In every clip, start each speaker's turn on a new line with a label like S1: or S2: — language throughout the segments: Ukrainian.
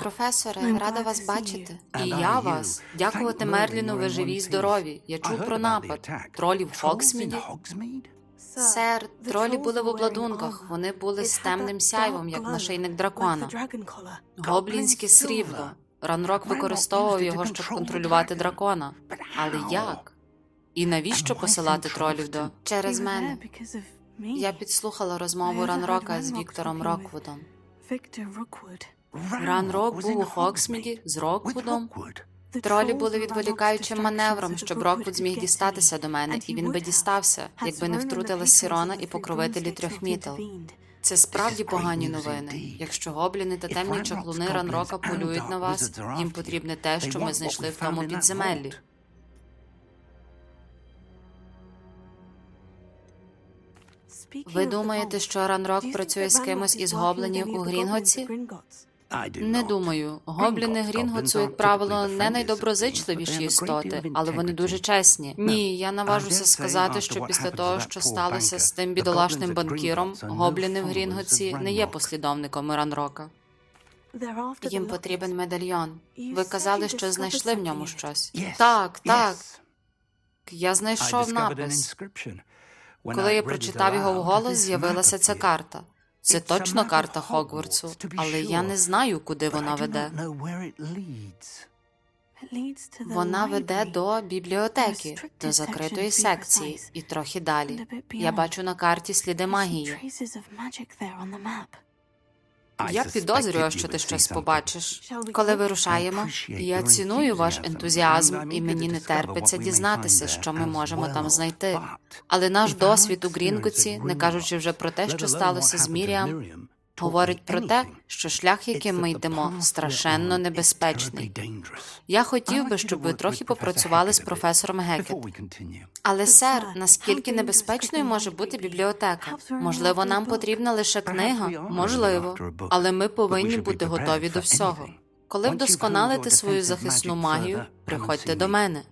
S1: Професоре,
S2: I'm
S1: рада вас бачити. І я вас. Дякувати Мерліну, ви живі й здорові. Я чув про напад. Тролів в Хоксміді. Сер, тролі були в обладунках. Вони були з темним сяйвом, як нашийник дракона. Гоблінське срібло. Ранрок використовував його, щоб контролювати дракона. Але як? І навіщо посилати тролів до через мене? Я підслухала розмову Ранрока з Віктором Роквудом. Ранрок був у Хоксміді з Роквудом. Тролі були відволікаючим маневром, щоб Роквуд зміг дістатися до мене, і він би дістався, якби не
S2: patrons
S1: Сірона і покровителі трьох мітел. Це справді погані новини. Якщо гобліни та темні чаклуни Ранрока полюють на вас, їм потрібне те, що ми знайшли в тому підземеллі. Ви думаєте, що Ранрок працює з кимось із
S2: any
S1: у
S2: of
S1: Не думаю. Гобліни Грінготсу, як правило, не найдоброзичливіші істоти, але вони дуже чесні. Ні, я наважуся сказати, що після того, що сталося з тим бідолашним банкіром, гобліни в Грінготці не є
S3: Ranrock.
S1: послідовниками Ранрока.
S2: They're after the
S1: Їм потрібен медальйон. Ви казали, що знайшли в ньому щось. Так, так. Я знайшов напис. Коли я прочитав його вголос, з'явилася ця карта. Це точно карта Хогвартсу, але я не знаю, куди вона веде. Вона веде до бібліотеки, до закритої секції і трохи далі. Я бачу на карті сліди магії. Я підозрюю, що ти щось побачиш. Коли вирушаємо, я ціную ваш ентузіазм, і мені не терпиться дізнатися, що ми можемо там знайти. Але наш досвід у
S3: at
S1: не кажучи вже про те, що сталося з Міріам, говорить про те, що шлях, яким ми йдемо, страшенно небезпечний. Я хотів би, щоб ви трохи попрацювали з професором Гекет. Але, сер, наскільки небезпечною може бути бібліотека? Можливо, нам потрібна лише книга? Можливо. Але ми повинні бути готові до всього. Коли вдосконалите свою захисну магію, приходьте до мене.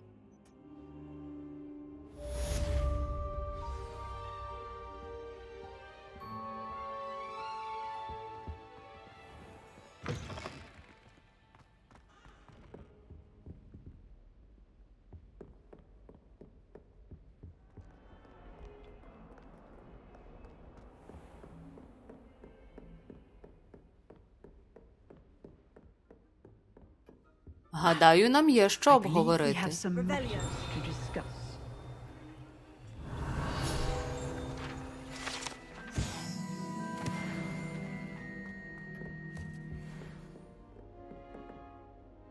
S1: Гадаю, нам є що обговорити.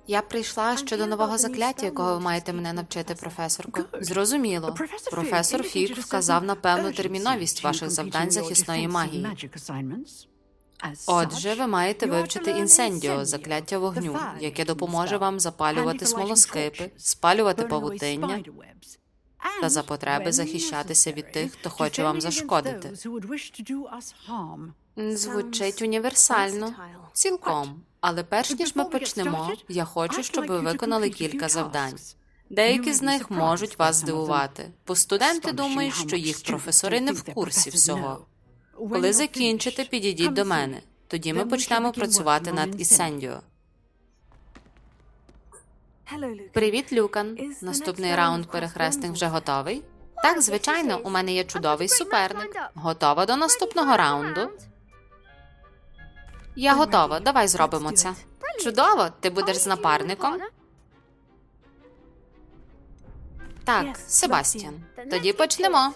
S1: Я прийшла щодо нового закляття, якого ви маєте мене навчити, професорко. Зрозуміло. Професор Фік вказав на певну терміновість ваших завдань захисної магії. Отже, ви маєте вивчити інсендіо, закляття вогню, яке допоможе вам запалювати смолоскипи, спалювати павутиння та за потреби захищатися від тих, хто хоче вам зашкодити. Звучить універсально. Цілком. Але перш ніж ми почнемо, я хочу, щоб ви виконали кілька завдань. Деякі з них можуть вас здивувати, бо студенти думають, що їх професори не в курсі всього. Коли закінчите, підійдіть до мене. Тоді ми почнемо працювати над Ісендіо. Привіт, Люкан. Наступний раунд перехресних вже готовий? Так, звичайно, у мене є чудовий суперник. Готова до наступного раунду. Я готова. Давай зробимо це. Чудово, ти будеш з напарником. Так, Себастьян. Тоді почнемо.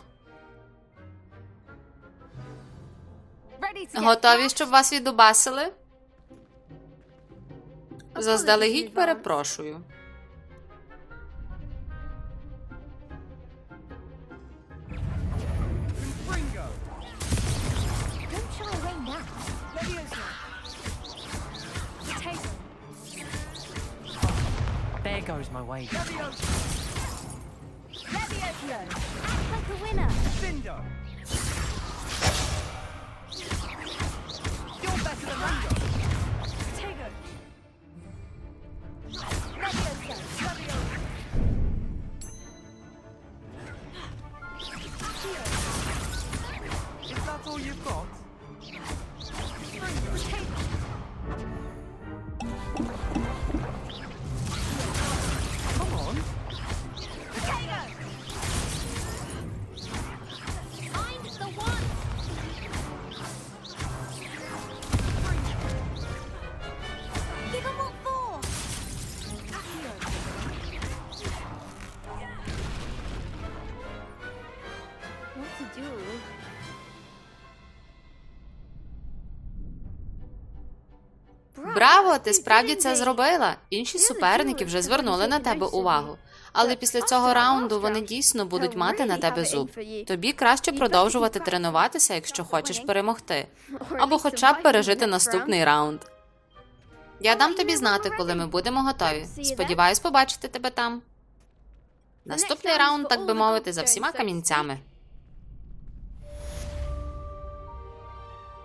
S1: Готові, щоб вас віддубасили? Заздалегідь перепрошую.
S4: There goes my wager.
S5: Act like a winner.
S4: Is
S5: を行こう
S1: Браво! Ти справді це зробила. Інші суперники вже звернули на тебе увагу. Але після цього раунду вони дійсно будуть мати на тебе зуб. Тобі краще продовжувати тренуватися, якщо хочеш перемогти, або хоча б пережити наступний раунд. Я дам тобі знати, коли ми будемо готові. Сподіваюсь побачити тебе там. Наступний раунд, так би мовити, за всіма камінцями.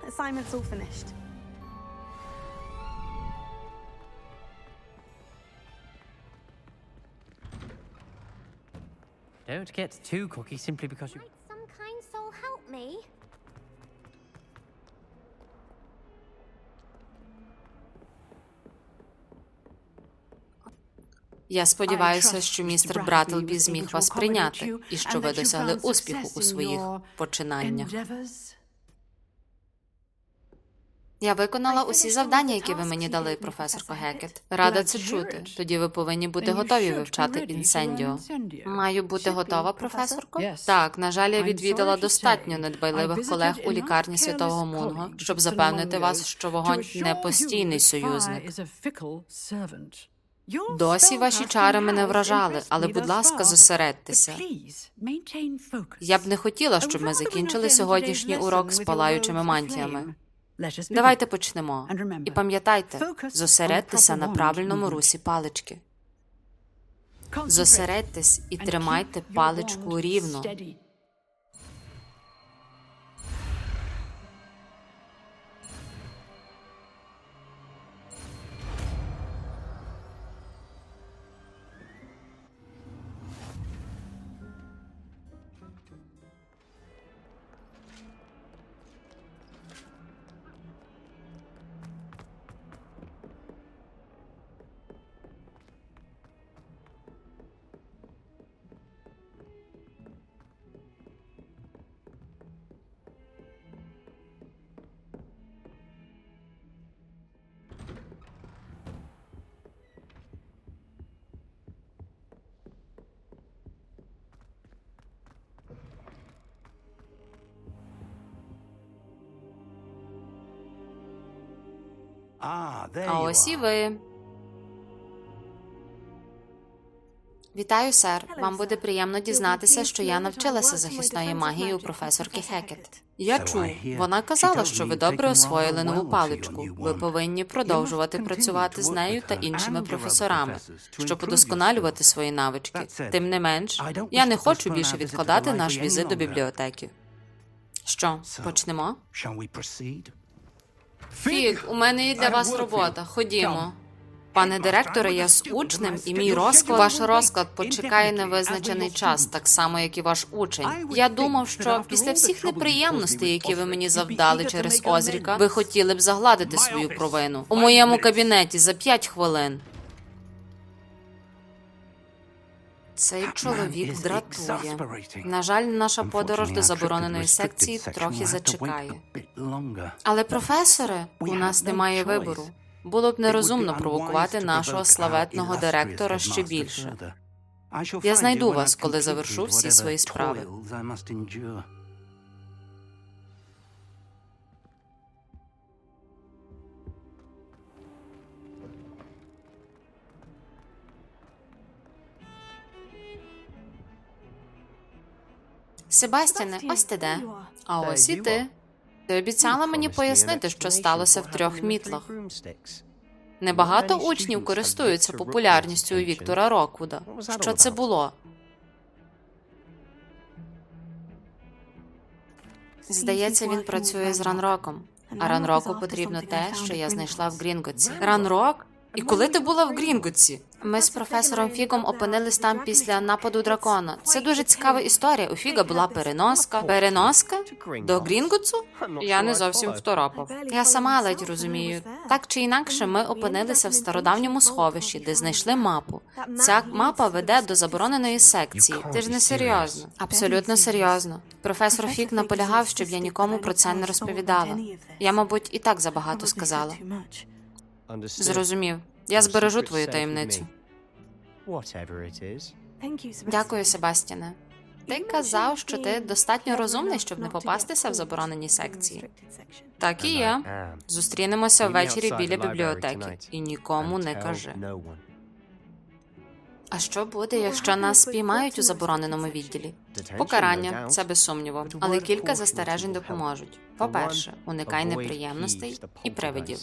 S2: Assignment's all finished.
S4: Don't get too cocky simply because you.
S5: Might some kind soul help me?
S1: Я сподіваюся, що містер Братлбі зміг вас прийняти і що ви досягли успіху у своїх починаннях. Я виконала усі завдання, які ви мені дали, професорко Гекет. Рада це чути. Тоді ви повинні бути готові вивчати інсендіо. Маю бути готова, професорко? Так, на жаль, я відвідала достатньо недбайливих колег у лікарні святого Мунго, щоб запевнити вас, що вогонь не постійний союзник. Досі ваші чари мене вражали, але, будь ласка, зосередьтеся. Я б не хотіла, щоб ми закінчили сьогоднішній урок з палаючими мантіями. Давайте почнемо. І пам'ятайте, зосередьтеся на правильному русі палички. Зосередьтесь і тримайте паличку рівно. А ось і ви. Вітаю, сер. Вам буде приємно дізнатися, що я навчилася захисної магії у професорки Хекет. Я чув. Вона казала, що ви добре освоїли нову паличку. Ви повинні продовжувати працювати з нею та іншими професорами, щоб удосконалювати свої навички. Тим не менш, я не хочу більше відкладати наш візит до бібліотеки. Що, почнемо? Фік, у мене є для вас робота. Ходімо. Пане директоре, я з учнем, і мій розклад. Ваш розклад почекає невизначений час, так само, як і ваш учень. Я думав, що після всіх неприємностей, які ви мені завдали через Озріка, ви хотіли б загладити свою провину у моєму кабінеті за п'ять хвилин. Цей чоловік дратує. На жаль, наша подорож до забороненої секції трохи зачекає. Але, професоре, у нас немає вибору. Було б нерозумно провокувати нашого славетного директора ще більше.
S3: Я знайду вас, коли завершу всі свої справи.
S1: Себастяне, ось ти де. А ось і ти. Ти обіцяла мені пояснити, що сталося в трьох мітлах. Небагато учнів користуються популярністю у Віктора Роквуда. Що це було? Здається, він працює з Ранроком. А Ранроку потрібно те, що я знайшла в Грінгоці. Ранрок? І коли ти була в Грінгутсі? Ми з професором Фігом опинились там після нападу дракона. Це дуже цікава історія. У Фіга була переноска. Переноска? До Грінгутсу? Я не зовсім второпав. Я сама ледь розумію. Так чи інакше, ми опинилися в стародавньому сховищі, де знайшли мапу. Ця мапа веде до забороненої секції. Ти ж не серйозно. Абсолютно серйозно. Професор Фіг наполягав, щоб я нікому про це не розповідала. Я, мабуть, і так забагато сказала. Зрозумів. Я збережу твою таємницю. Дякую, Себастіне. Ти казав, що ти достатньо розумний, щоб не попастися в заборонені секції. Так і є. Зустрінемося ввечері біля бібліотеки і нікому не кажи. А що буде, якщо нас спіймають у забороненому відділі? Покарання це без сумніву, але кілька застережень допоможуть. По-перше, уникай неприємностей і привидів.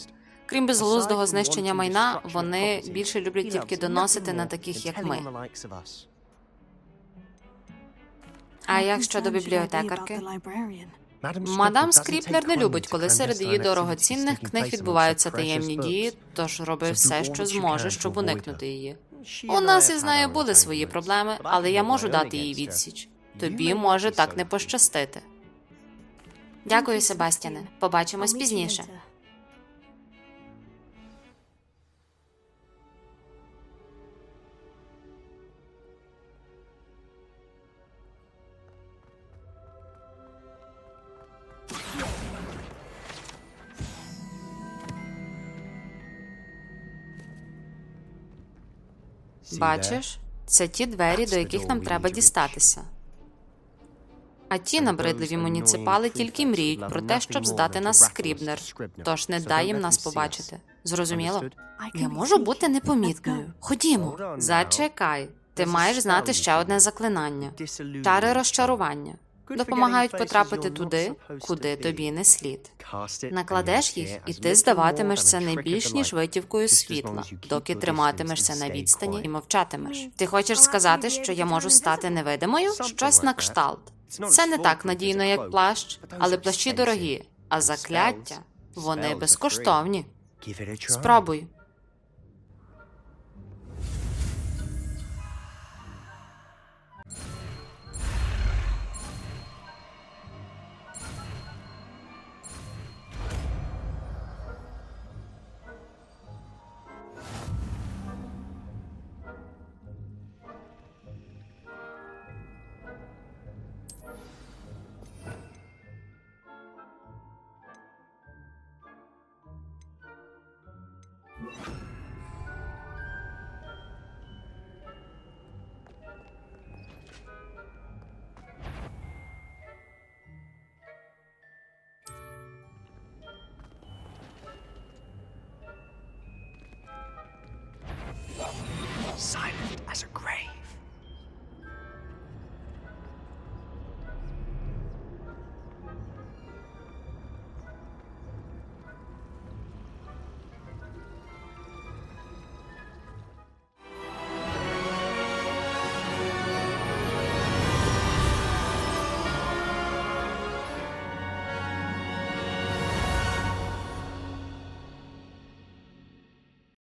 S1: Крім безглуздого знищення майна, вони більше люблять тільки доносити на таких, як ми. А як щодо бібліотекарки? Мадам Скріплер не любить, коли серед її дорогоцінних книг відбуваються таємні дії, тож роби все, що зможе, щоб уникнути її. У нас із нею були свої проблеми, але я можу дати їй відсіч. Тобі може так не пощастити. Дякую, Себастяне. Побачимось пізніше. Бачиш, це ті двері, до яких нам треба дістатися. А ті набридливі муніципали тільки мріють про те, щоб здати нас скрібнер. Тож не дай їм нас побачити. Зрозуміло? Я можу бути непомітною. Ходімо. Зачекай. Ти маєш знати ще одне заклинання. чари розчарування. Допомагають потрапити туди, куди тобі не слід. Накладеш їх, і ти здаватимешся не більш ніж витівкою світла, доки триматимешся на відстані і мовчатимеш. Ти хочеш сказати, що я можу стати невидимою? Щось на кшталт. Це не так надійно, як плащ, але плащі дорогі, а закляття вони безкоштовні. Спробуй. Yeah.